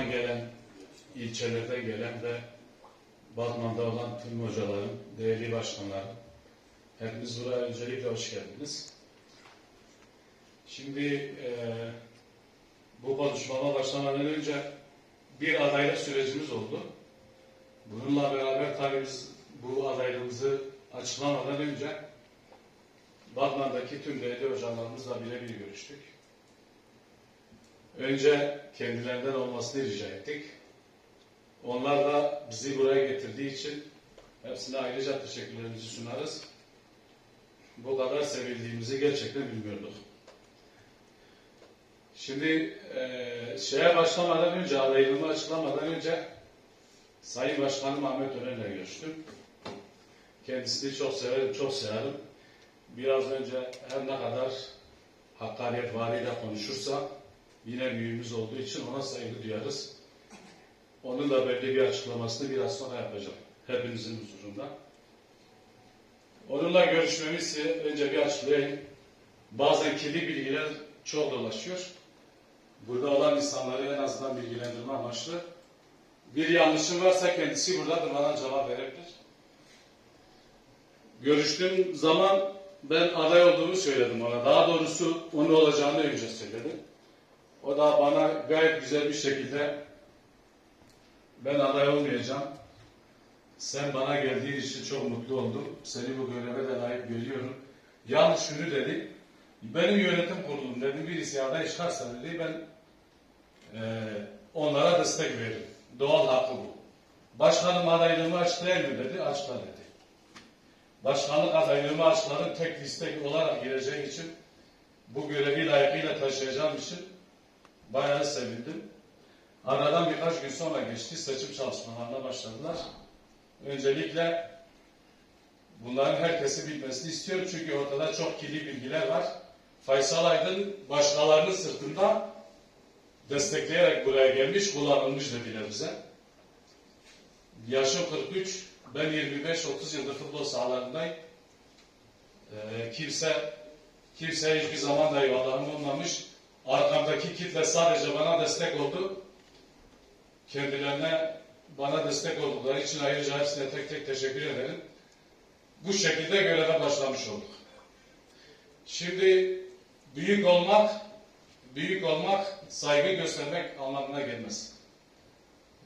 dışarıdan gelen, ilçelerden gelen ve Batman'da olan tüm hocaların, değerli başkanların, hepiniz buraya öncelikle hoş geldiniz. Şimdi eee bu konuşmama başlamadan önce bir adaylık sürecimiz oldu. Bununla beraber tabii biz bu adaylığımızı açıklamadan önce Batman'daki tüm değerli hocalarımızla birebir görüştük. Önce kendilerinden olmasını rica ettik. Onlar da bizi buraya getirdiği için hepsine ayrıca teşekkürlerimizi sunarız. Bu kadar sevildiğimizi gerçekten bilmiyorduk. Şimdi eee şeye başlamadan önce, adaylığımı açıklamadan önce Sayın Başkanım Ahmet Öner'le görüştüm. Kendisini çok severim, çok severim. Biraz önce her ne kadar hakkaniyet variyle konuşursa yine büyüğümüz olduğu için ona saygı duyarız. Onun da belli bir açıklamasını biraz sonra yapacağım. Hepinizin huzurunda. Onunla görüşmemizi önce bir açıklayayım. Bazen kirli bilgiler çok dolaşıyor. Burada olan insanları en azından bilgilendirme amaçlı. Bir yanlışım varsa kendisi buradadır, bana cevap verebilir. Görüştüğüm zaman ben aday olduğumu söyledim ona. Daha doğrusu onun olacağını önce söyledim. O da bana gayet güzel bir şekilde ben aday olmayacağım. Sen bana geldiğin için çok mutlu oldum. Seni bu göreve de layık görüyorum. Yalnız şunu dedi. Benim yönetim kurulum dedi. Birisi aday çıkarsa dedi ben eee, onlara destek veririm. Doğal hakkı bu. Başkanım adaylığımı açıklayayım mı dedi. Açıkla dedi. Başkanlık adaylığımı açıkladım. Tek liste olarak gireceğim için bu görevi layıkıyla taşıyacağım için bayağı sevindim. Aradan birkaç gün sonra geçti. Seçim çalışmalarına başladılar. Öncelikle bunların herkesi bilmesini istiyorum. Çünkü ortada çok kirli bilgiler var. Faysal Aydın başkalarının sırtında destekleyerek buraya gelmiş, kullanılmış dediler bize. Yaşım 43, ben 25-30 yıldır futbol sahalarındayım. Ee, kimse kimse hiçbir zaman da eyvallahım olmamış. Arkamdaki kitle sadece bana destek oldu. Kendilerine bana destek oldukları için ayrıca hepsine tek tek teşekkür ederim. Bu şekilde göreve başlamış olduk. Şimdi büyük olmak, büyük olmak saygı göstermek anlamına gelmez.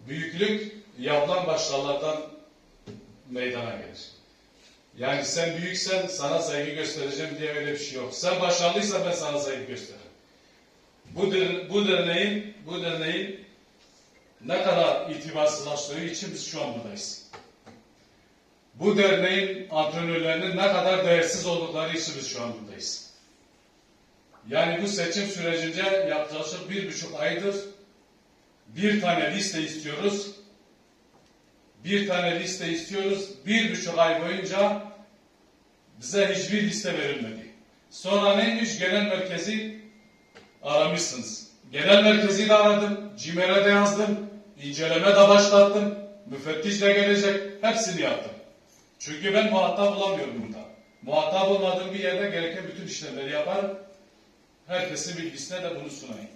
Büyüklük yapılan başlarlardan meydana gelir. Yani sen büyüksen sana saygı göstereceğim diye öyle bir şey yok. Sen başarılıysan ben sana saygı gösteririm. Bu, bu derneğin bu derneğin ne kadar itibarsızlaştığı için biz şu an buradayız. Bu derneğin antrenörlerinin ne kadar değersiz oldukları için biz şu an buradayız. Yani bu seçim sürecince yaklaşık bir buçuk aydır bir tane liste istiyoruz. Bir tane liste istiyoruz. Bir buçuk ay boyunca bize hiçbir liste verilmedi. Sonra neymiş? Genel merkezi aramışsınız. Genel merkezi de aradım. CİMER'e de yazdım. inceleme de başlattım. Müfettiş de gelecek. Hepsini yaptım. Çünkü ben muhatap bulamıyorum burada. Muhatap olmadığım bir yerde gereken bütün işlemleri yaparım. Herkesin bilgisine de bunu sunayım.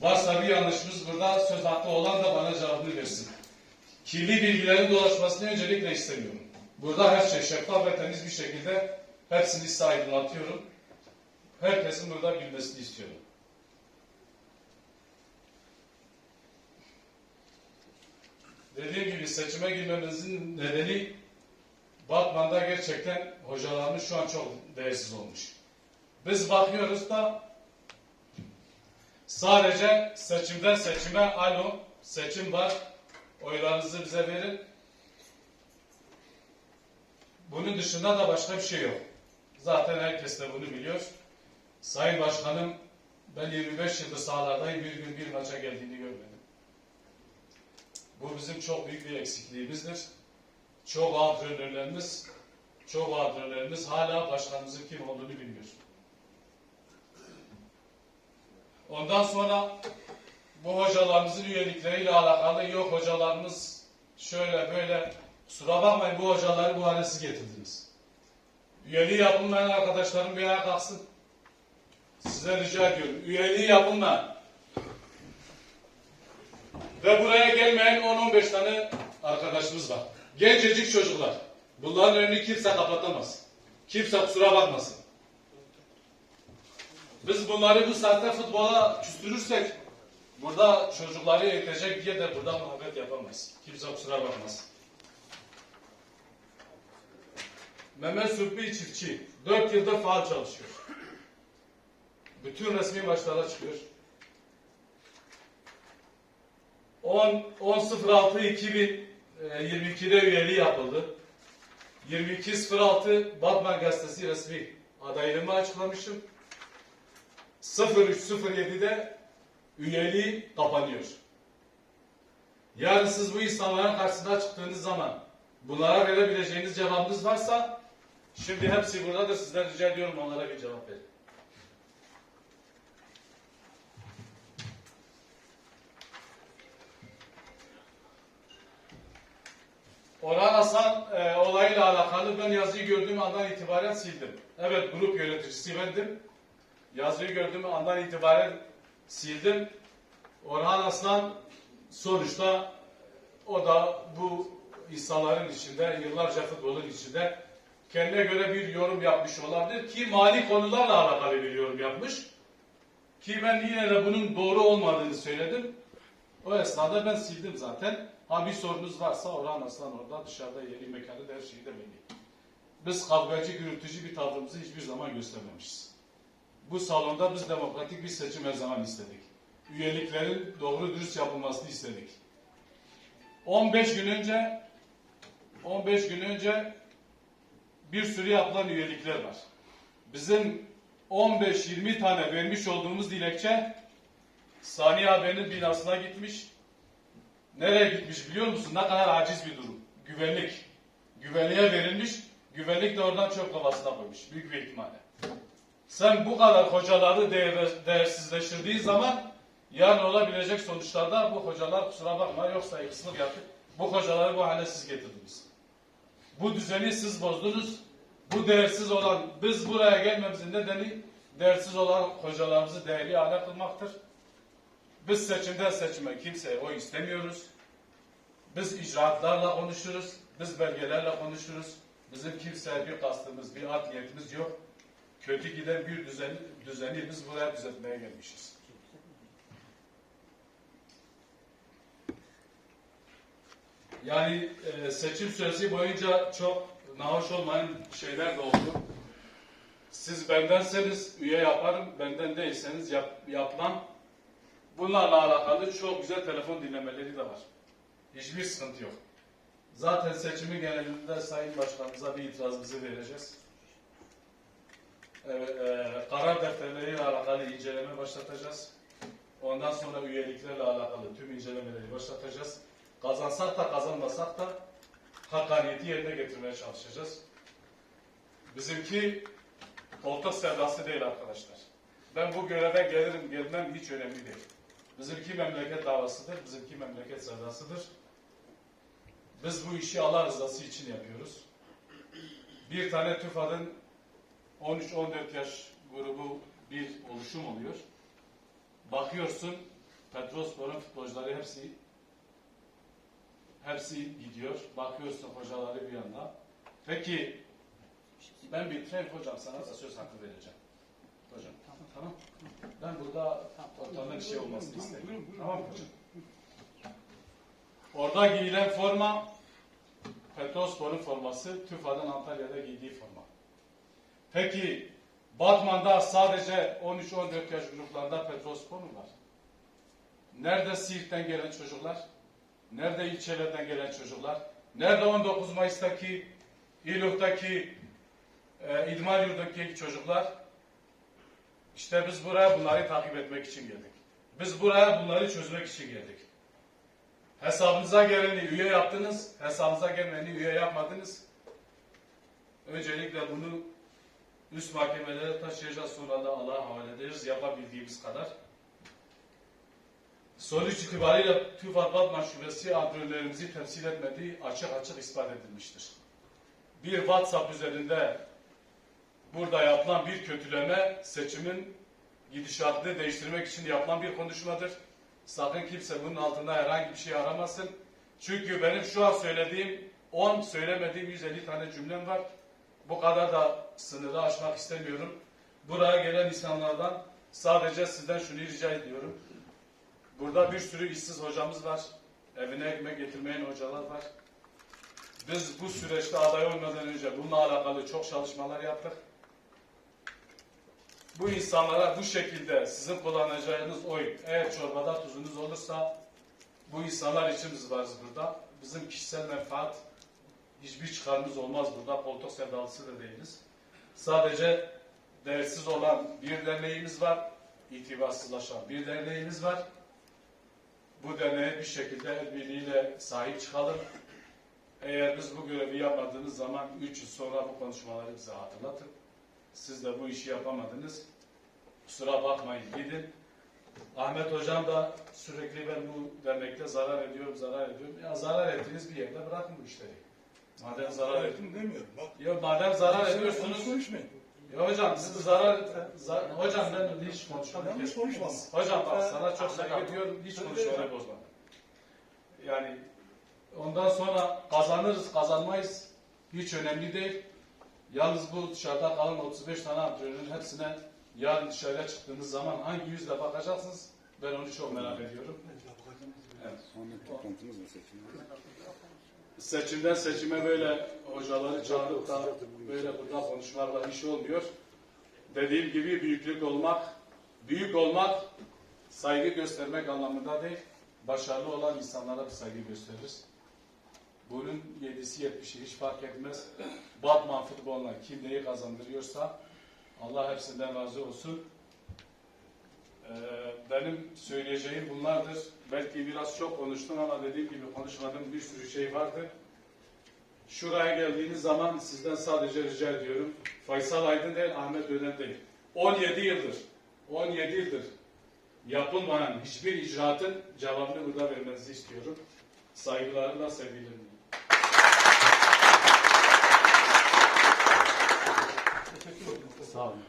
Varsa bir yanlışımız burada söz hakkı olan da bana cevabını versin. Kirli bilgilerin dolaşmasını öncelikle istemiyorum. Burada her şey şeffaf ve temiz bir şekilde hepsini size aydınlatıyorum. Herkesin burada bilmesini istiyorum. Dediğim gibi seçime girmemizin nedeni Batman'da gerçekten hocalarımız şu an çok değersiz olmuş. Biz bakıyoruz da sadece seçimden seçime alo seçim var oylarınızı bize verin. Bunun dışında da başka bir şey yok. Zaten herkes de bunu biliyor. Sayın Başkanım ben 25 yıldır sahalardayım bir gün bir maça geldiğini görmedim. Bu bizim çok büyük bir eksikliğimizdir. Çok antrenörlerimiz, çok antrenörlerimiz hala başkanımızın kim olduğunu bilmiyor. Ondan sonra bu hocalarımızın üyelikleriyle alakalı yok hocalarımız şöyle böyle kusura bakmayın bu hocaları bu hale siz getirdiniz. Üyeliği yapılmayan arkadaşlarım bir ayağa kalksın. Size rica ediyorum. Üyeliği yapılmayan Ve buraya gelmeyen 10-15 tane arkadaşımız var. Gencecik çocuklar. Bunların önünü kimse kapatamaz. Kimse kusura bakmasın. Biz bunları bu saatte futbola küstürürsek burada çocukları eğitecek diye de burada muhabbet yapamayız. Kimse kusura bakmasın. Mehmet Sürpi çiftçi. 4 yıldır faal çalışıyor. Bütün resmi maçlara çıkıyor. 10 10.06 2022'de üyeliği yapıldı. 22.06 Batman gazetesi resmi adaylığımı açıklamışım. 03.07'de üyeliği kapanıyor. Yarın siz bu insanların karşısına çıktığınız zaman bunlara verebileceğiniz cevabınız varsa şimdi hepsi burada da sizden rica ediyorum onlara bir cevap verin. Orhan Hasan e, olayla alakalı ben yazıyı gördüğüm andan itibaren sildim. Evet grup yöneticisi bendim. Yazıyı gördüğüm andan itibaren sildim. Orhan Aslan sonuçta o da bu insanların içinde, yıllarca futbolun içinde kendine göre bir yorum yapmış olabilir ki mali konularla alakalı bir yorum yapmış. Ki ben yine de bunun doğru olmadığını söyledim. O esnada ben sildim zaten. Ha bir sorunuz varsa Orhan Aslan orada dışarıda yeri mekanı da her şeyi de belli. Biz kavgacı, gürültücü bir tavrımızı hiçbir zaman göstermemişiz. Bu salonda biz demokratik bir seçim her zaman istedik. Üyeliklerin doğru dürüst yapılmasını istedik. 15 gün önce 15 gün önce bir sürü yapılan üyelikler var. Bizim 15-20 tane vermiş olduğumuz dilekçe Saniye haberinin binasına gitmiş. Nereye gitmiş biliyor musun? Ne kadar aciz bir durum. Güvenlik. Güvenliğe verilmiş. Güvenlik de oradan çöp kovasına koymuş. Büyük bir ihtimalle. Sen bu kadar hocaları değer, değersizleştirdiğin zaman yarın olabilecek sonuçlarda bu hocalar kusura bakma yoksa eksik yaptık. Bu hocaları bu hale siz getirdiniz. Bu düzeni siz bozdunuz. Bu değersiz olan, biz buraya gelmemizin nedeni değersiz olan hocalarımızı değerli hale kılmaktır. Biz seçimden seçime kimseye oy istemiyoruz. Biz icraatlarla konuşuruz. Biz belgelerle konuşuruz. Bizim kimseye bir kastımız, bir art niyetimiz yok. Kötü giden bir düzeni, düzeni biz buraya düzeltmeye gelmişiz. Yani e, seçim süresi boyunca çok nahoş olmayan şeyler de oldu. Siz bendenseniz üye yaparım, benden değilseniz yap, yapmam. Bunlarla alakalı çok güzel telefon dinlemeleri de var. Hiçbir sıkıntı yok. Zaten seçimi genelinde Sayın Başkanımıza bir itirazımızı vereceğiz. Evet, e, karar defterleriyle alakalı inceleme başlatacağız. Ondan sonra üyeliklerle alakalı tüm incelemeleri başlatacağız. Kazansak da kazanmasak da hakkaniyeti yerine getirmeye çalışacağız. Bizimki koltuk sevdası değil arkadaşlar. Ben bu göreve gelirim gelmem hiç önemli değil. Bizimki memleket davasıdır, bizimki memleket sevdasıdır. Biz bu işi Allah rızası için yapıyoruz. Bir tane TÜFAD'ın 13-14 yaş grubu bir oluşum oluyor. Bakıyorsun Petrospor'un futbolcuları hepsi hepsi gidiyor. Bakıyorsun hocaları bir yanda. Peki ben bitireyim hocam sana da söz hakkı vereceğim. Hocam tamam. Ben burada ortamda bir şey olmasını istedim. Tamam mı hocam? Orada giyilen forma Petrospor'un forması, TÜFA'nın Antalya'da giydiği forma. Peki Batman'da sadece 13-14 yaş gruplarında Petrospor mu var? Nerede Siirt'ten gelen çocuklar? Nerede ilçelerden gelen çocuklar? Nerede 19 Mayıs'taki, İluh'taki, e, İdman Yurdu'ndaki çocuklar? İşte biz buraya bunları takip etmek için geldik. Biz buraya bunları çözmek için geldik. Hesabınıza geleni üye yaptınız, hesabınıza gelmeni üye yapmadınız. Öncelikle bunu üst mahkemelere taşıyacağız, sonra da Allah'a havale ederiz yapabildiğimiz kadar. Sonuç itibariyle TÜFAD Batman Şubesi antrenörlerimizi temsil etmediği açık açık ispat edilmiştir. Bir WhatsApp üzerinde burada yapılan bir kötüleme seçimin gidişatını değiştirmek için yapılan bir konuşmadır. Sakın kimse bunun altında herhangi bir şey aramasın. Çünkü benim şu an söylediğim 10 söylemediğim 150 tane cümlem var. Bu kadar da sınırı aşmak istemiyorum. Buraya gelen insanlardan sadece sizden şunu rica ediyorum. Burada bir sürü işsiz hocamız var. Evine ekmek getirmeyen hocalar var. Biz bu süreçte aday olmadan önce bununla alakalı çok çalışmalar yaptık. Bu insanlara bu şekilde sizin kullanacağınız oy eğer çorbada tuzunuz olursa bu insanlar için varız burada. Bizim kişisel menfaat hiçbir çıkarımız olmaz burada. Koltuk sevdalısı da değiliz. Sadece değersiz olan bir derneğimiz var. İtibarsızlaşan bir derneğimiz var. Bu derneğe bir şekilde el birliğiyle sahip çıkalım. Eğer biz bu görevi yapmadığımız zaman 3 yıl sonra bu konuşmaları bize hatırlatın. Siz de bu işi yapamadınız. Kusura bakmayın gidin. Ahmet hocam da sürekli ben bu dernekte zarar ediyorum, zarar ediyorum. Ya zarar ettiğiniz bir yerde bırakın bu işleri. Madem zarar et, Ettim demiyorum. Bak. ya madem zarar ediyorsunuz, konuşmayın. ya hocam siz zarar, za- hocam ben hiç konuşmam. Yanlış konuşma. Hocam bak sana çok saygı duyuyorum, hiç konuşmayı bozma. Yani ondan sonra kazanırız, kazanmayız. Hiç önemli değil. Yalnız bu dışarıda kalan 35 tane antrenörün hepsine yarın dışarıya çıktığınız zaman hangi yüzle bakacaksınız? Ben onu çok merak ediyorum. Evet. Toplantımız. Seçimden seçime böyle hocaları çağırıp da böyle burada konuşmalarla iş olmuyor. Dediğim gibi büyüklük olmak, büyük olmak saygı göstermek anlamında değil, başarılı olan insanlara bir saygı gösteririz. Bunun yedisi yetmişi hiç fark etmez. Batman futboluna kim neyi kazandırıyorsa Allah hepsinden razı olsun. Ee, benim söyleyeceğim bunlardır. Belki biraz çok konuştum ama dediğim gibi konuşmadığım bir sürü şey vardı. Şuraya geldiğiniz zaman sizden sadece rica ediyorum. Faysal Aydın değil, Ahmet Öden değil. 17 yıldır, 17 yıldır yapılmayan hiçbir icraatın cevabını burada vermenizi istiyorum. Saygılarımla, sevgilerimle. Salve.